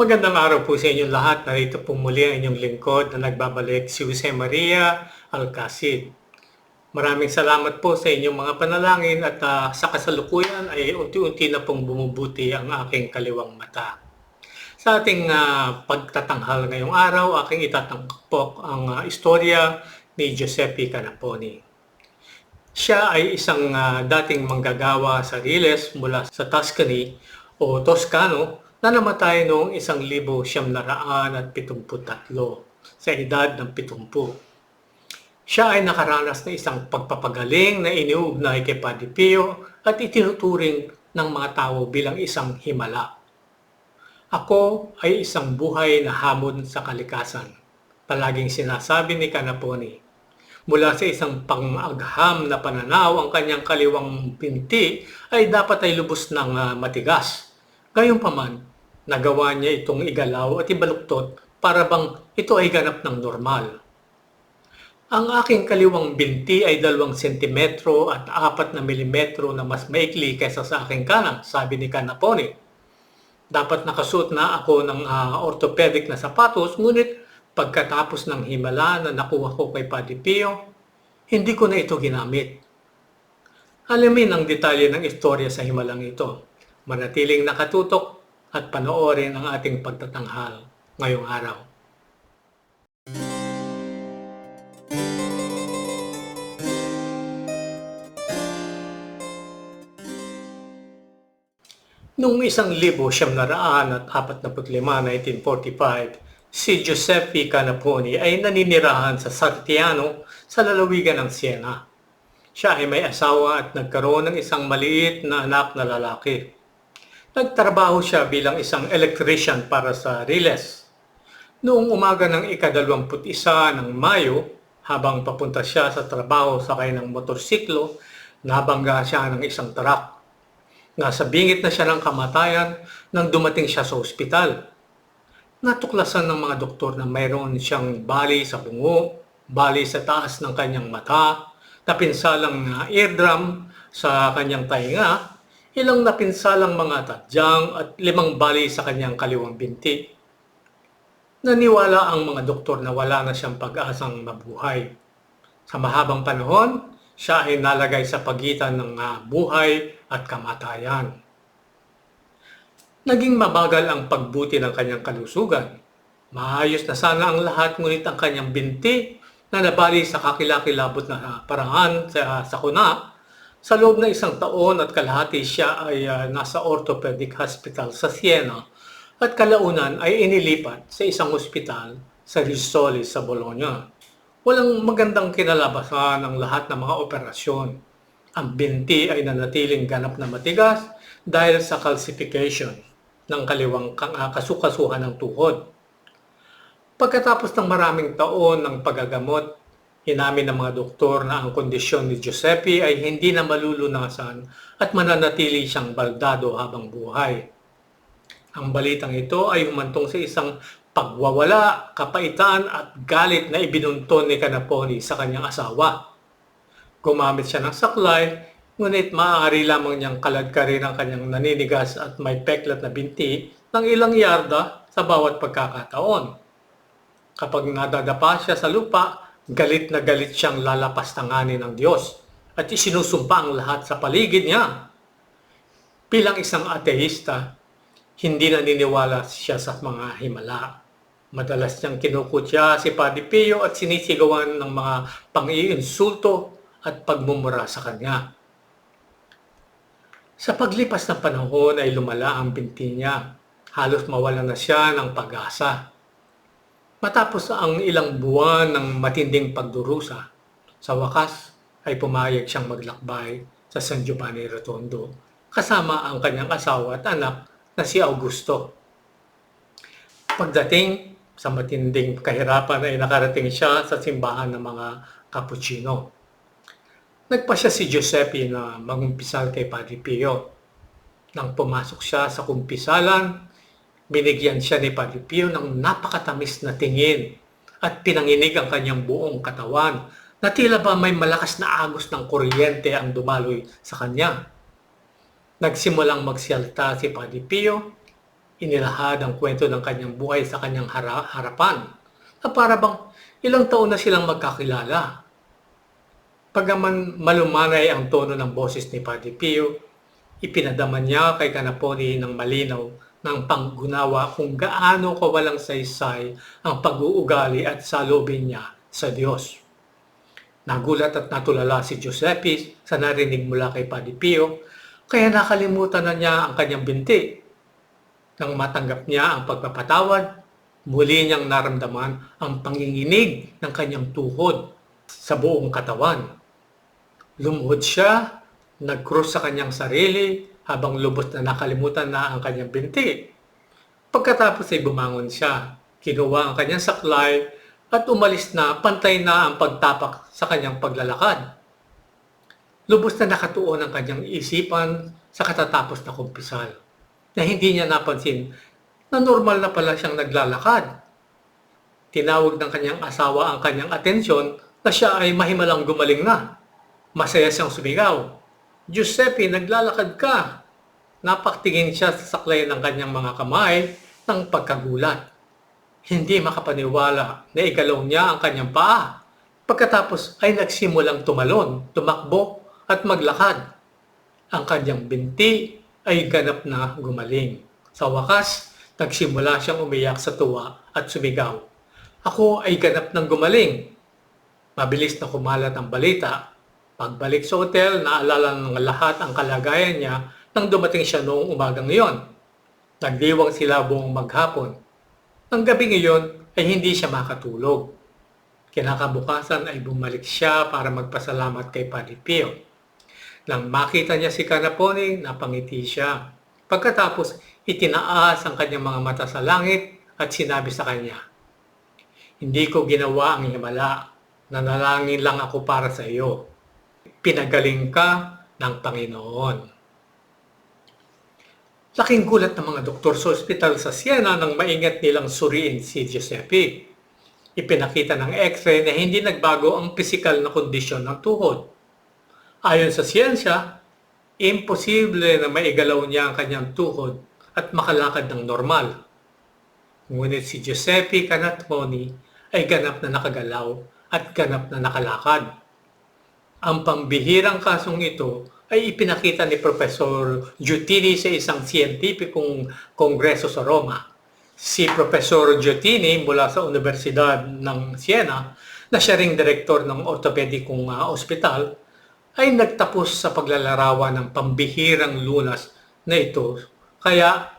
Magandang araw po sa inyong lahat. Narito po muli ang inyong lingkod na nagbabalik si Jose Maria Alcacid. Maraming salamat po sa inyong mga panalangin at ah, sa kasalukuyan ay unti-unti na pong bumubuti ang aking kaliwang mata. Sa ating ah, pagtatanghal ngayong araw, aking itatangkok ang ah, istorya ni Giuseppe Canaponi. Siya ay isang ah, dating manggagawa sa Riles mula sa Tuscany o Toscano na namatay noong 1973 sa edad ng 70. Siya ay nakaranas ng isang pagpapagaling na iniugnay kay Padre Pio at itinuturing ng mga tao bilang isang himala. Ako ay isang buhay na hamon sa kalikasan. Palaging sinasabi ni Canaponi. Mula sa isang pang-agham na pananaw, ang kanyang kaliwang binti ay dapat ay lubos ng ah, matigas. Gayunpaman, nagawa niya itong igalaw at ibaluktot para bang ito ay ganap ng normal. Ang aking kaliwang binti ay dalawang sentimetro at apat na milimetro na mas maikli kaysa sa aking kanan, sabi ni Canaponi. Dapat nakasuot na ako ng ah, orthopedic na sapatos, ngunit pagkatapos ng himala na nakuha ko kay Padre Pio, hindi ko na ito ginamit. Alamin ang detalye ng istorya sa himalang ito. Manatiling nakatutok at panoorin ang ating pagtatanghal ngayong araw. Noong isang libo siyam na raan at apat na putlima, 1945, si Giuseppe Canaponi ay naninirahan sa Sartiano sa lalawigan ng Siena. Siya ay may asawa at nagkaroon ng isang maliit na anak na lalaki. Nagtrabaho siya bilang isang electrician para sa Riles. Noong umaga ng ikadalawamput isa ng Mayo, habang papunta siya sa trabaho sakay ng motorsiklo, nabangga siya ng isang truck. Nasa bingit na siya ng kamatayan nang dumating siya sa ospital. Natuklasan ng mga doktor na mayroon siyang bali sa bungo, bali sa taas ng kanyang mata, napinsalang uh, eardrum sa kanyang tainga, ilang napinsalang mga tadyang at limang bali sa kanyang kaliwang binti. Naniwala ang mga doktor na wala na siyang pag-asang mabuhay. Sa mahabang panahon, siya ay nalagay sa pagitan ng buhay at kamatayan. Naging mabagal ang pagbuti ng kanyang kalusugan. Maayos na sana ang lahat ngunit ang kanyang binti na nabali sa kakilakilabot na paraan sa sakuna, sa loob ng isang taon at kalahati siya ay ah, nasa orthopedic hospital sa Siena at kalaunan ay inilipat sa isang ospital sa Risolis sa Bologna. Walang magandang kinalabasan ang lahat ng mga operasyon. Ang binti ay nanatiling ganap na matigas dahil sa calcification ng kaliwang ah, kasukasuhan ng tuhod. Pagkatapos ng maraming taon ng pagagamot, inamin ng mga doktor na ang kondisyon ni Giuseppe ay hindi na malulunasan at mananatili siyang baldado habang buhay. Ang balitang ito ay humantong sa isang pagwawala, kapaitan at galit na ibinunton ni Canaponi sa kanyang asawa. Gumamit siya ng saklay, ngunit maaari lamang niyang kaladkarin ang kanyang naninigas at may peklat na binti ng ilang yarda sa bawat pagkakataon. Kapag nadadapa siya sa lupa, galit na galit siyang lalapastanganin ng Diyos at isinusumpa ang lahat sa paligid niya. Bilang isang ateista, hindi naniniwala siya sa mga himala. Madalas niyang kinukutya si Padre Pio at sinisigawan ng mga pang-iinsulto at pagmumura sa kanya. Sa paglipas ng panahon ay lumala ang binti niya. Halos mawala na siya ng pag-asa. Matapos ang ilang buwan ng matinding pagdurusa, sa wakas ay pumayag siyang maglakbay sa San Giovanni Rotondo kasama ang kanyang asawa at anak na si Augusto. Pagdating sa matinding kahirapan ay nakarating siya sa simbahan ng mga Cappuccino. Nagpa siya si Giuseppe na magumpisal kay Padre Pio. Nang pumasok siya sa kumpisalan, binigyan siya ni Padre Pio ng napakatamis na tingin at pinanginig ang kanyang buong katawan na tila ba may malakas na agos ng kuryente ang dumaloy sa kanya. Nagsimulang magsalita si Padre Pio, inilahad ang kwento ng kanyang buhay sa kanyang hara- harapan. Na para bang ilang taon na silang magkakilala. Pagaman malumanay ang tono ng boses ni Padre Pio, ipinadaman niya kay Canaponi ng malinaw ng panggunawa kung gaano kawalang saysay ang pag-uugali at salubin niya sa Diyos. Nagulat at natulala si Giuseppe sa narinig mula kay Padre Pio, kaya nakalimutan na niya ang kanyang binti. Nang matanggap niya ang pagpapatawad, muli niyang naramdaman ang panginginig ng kanyang tuhod sa buong katawan. Lumuhod siya, nag-cross sa kanyang sarili habang lubos na nakalimutan na ang kanyang binti. Pagkatapos ay bumangon siya, kinuha ang kanyang saklay at umalis na pantay na ang pagtapak sa kanyang paglalakad. Lubos na nakatuon ang kanyang isipan sa katatapos na kumpisal na hindi niya napansin na normal na pala siyang naglalakad. Tinawag ng kanyang asawa ang kanyang atensyon na siya ay mahimalang gumaling na. Masaya siyang sumigaw. Giuseppe, naglalakad ka. Napaktingin siya sa saklayan ng kanyang mga kamay ng pagkagulat. Hindi makapaniwala na igalaw niya ang kanyang paa. Pagkatapos ay nagsimulang tumalon, tumakbo at maglakad. Ang kanyang binti ay ganap na gumaling. Sa wakas, nagsimula siyang umiyak sa tuwa at sumigaw. Ako ay ganap ng gumaling. Mabilis na kumalat ang balita Pagbalik sa hotel, naalala ng lahat ang kalagayan niya nang dumating siya noong umagang iyon. Nagdiwang sila buong maghapon. Ang gabi ngayon ay hindi siya makatulog. Kinakabukasan ay bumalik siya para magpasalamat kay Padre Pio. Nang makita niya si Canapone, napangiti siya. Pagkatapos, itinaas ang kanyang mga mata sa langit at sinabi sa kanya, Hindi ko ginawa ang himala. Nanalangin lang ako para sa iyo. Pinagaling ka ng Panginoon. Laking gulat ng mga doktor sa ospital sa Siena nang maingat nilang suriin si Giuseppe. Ipinakita ng x-ray na hindi nagbago ang pisikal na kondisyon ng tuhod. Ayon sa siyensya, imposible na maigalaw niya ang kanyang tuhod at makalakad ng normal. Ngunit si Giuseppe Canatmoni ay ganap na nakagalaw at ganap na nakalakad. Ang pambihirang kasong ito ay ipinakita ni Professor Giuttini sa isang siyentipikong kongreso sa Roma si Professor Giotini mula sa Universidad ng Siena na siya ring direktor ng ortopedikong uh, ospital ay nagtapos sa paglalarawan ng pambihirang lunas na ito. Kaya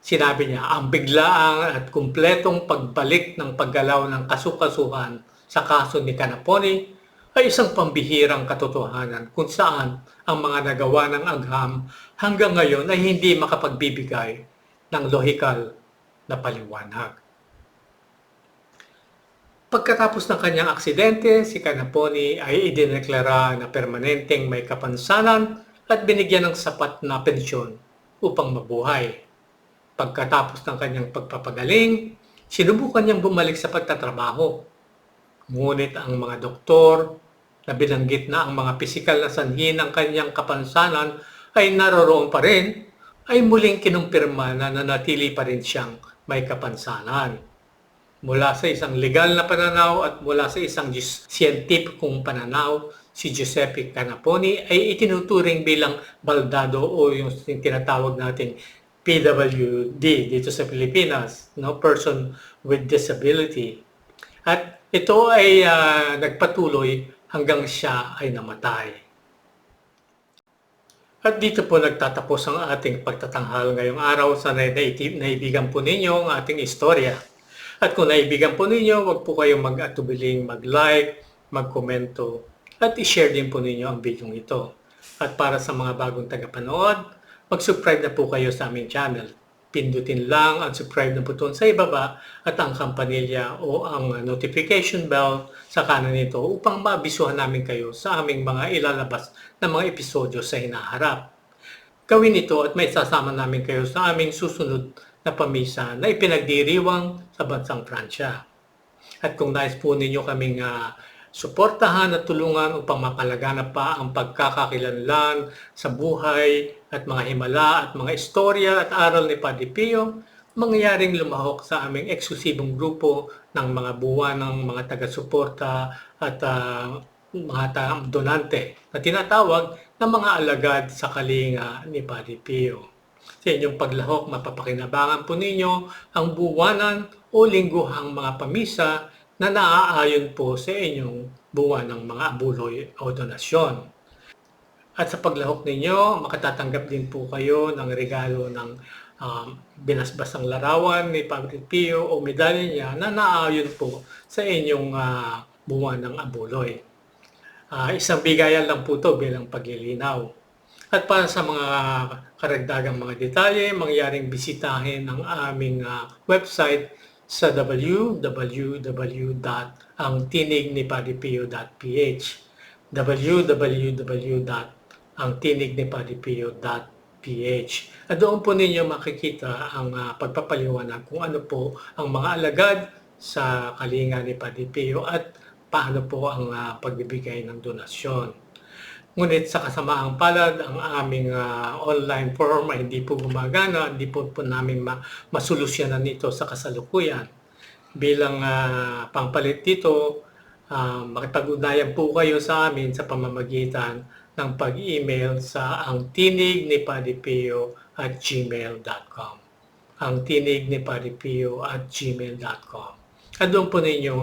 sinabi niya, ang biglaang at kumpletong pagbalik ng paggalaw ng kasukasuhan sa kaso ni Canaponi ay isang pambihirang katotohanan kung saan ang mga nagawa ng agham hanggang ngayon ay hindi makapagbibigay ng lohikal na paliwanag. Pagkatapos ng kanyang aksidente, si Canaponi ay idineklara na permanenteng may kapansanan at binigyan ng sapat na pensyon upang mabuhay. Pagkatapos ng kanyang pagpapagaling, sinubukan niyang bumalik sa pagtatrabaho. Ngunit ang mga doktor na binanggit na ang mga pisikal na sanhi ng kanyang kapansanan ay naroroon pa rin, ay muling kinumpirma na nanatili pa rin siyang may kapansanan. Mula sa isang legal na pananaw at mula sa isang scientificong pananaw, si Giuseppe Canaponi ay itinuturing bilang baldado o yung tinatawag natin PWD dito sa Pilipinas, no person with disability. At ito ay uh, nagpatuloy hanggang siya ay namatay. At dito po nagtatapos ang ating pagtatanghal ngayong araw sa naibigan po ninyo ang ating istorya. At kung naibigan po ninyo, huwag po kayong mag-atubiling mag-like, mag-komento, at i-share din po ninyo ang video ito. At para sa mga bagong tagapanood, mag-subscribe na po kayo sa aming channel. Pindutin lang ang subscribe na button sa ibaba at ang kampanilya o ang notification bell sa kanan nito upang maabisuhan namin kayo sa aming mga ilalabas na mga episodyo sa hinaharap. Gawin ito at may sasama namin kayo sa aming susunod na pamisa na ipinagdiriwang sa bansang Pransya. At kung nais po ninyo kaming uh, suportahan at tulungan upang mapalaganap pa ang pagkakakilanlan sa buhay at mga himala at mga istorya at aral ni Padre Pio, mangyayaring lumahok sa aming eksklusibong grupo ng mga buwan ng mga taga-suporta at ah, mga ta- donante na tinatawag na mga alagad sa kalinga ni Padre Pio. Sa inyong paglahok, mapapakinabangan po ninyo ang buwanan o lingguhang mga pamisa na naaayon po sa inyong buwan ng mga abuloy o donasyon. At sa paglahok ninyo, makatatanggap din po kayo ng regalo ng um, binasbasang larawan ni Padre Pio o medalya niya na naayon po sa inyong ah, buwan ng abuloy. Ah, isang bigayan lang po to bilang paglilinaw. At para sa mga karagdagang mga detalye, mangyaring bisitahin ang aming ah, website sa www.angtinignipadipio.ph www.angtinignipadipio.ph At doon po ninyo makikita ang ah, pagpapaliwanag kung ano po ang mga alagad sa kalinga ni Padipio at paano po ang ah, pagbibigay ng donasyon. Ngunit sa kasamaang palad, ang aming ah, online form ay hindi po gumagana, hindi po po namin ma- masolusyonan ito sa kasalukuyan. Bilang ah, pangpalit dito, ah, makipag-ugnayan po kayo sa amin sa pamamagitan ng pag-email sa ang tinig ni Padipio at gmail.com ang tinig ni Padipio at gmail.com at doon po ninyo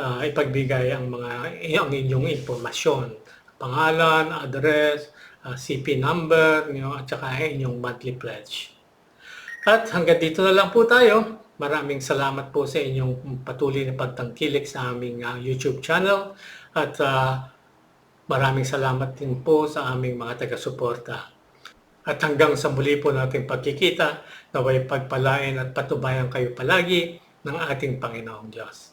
ah, ipagbigay ang mga ang inyong impormasyon pangalan, address, ah, CP number, you know, at saka inyong monthly pledge. At hanggang dito na lang po tayo. Maraming salamat po sa inyong patuloy na pagtangkilik sa aming ah, YouTube channel at ah, maraming salamat din po sa aming mga taga-suporta. At hanggang sa muli po nating pagkikita, naway pagpalain at patubayan kayo palagi ng ating Panginoong Diyos.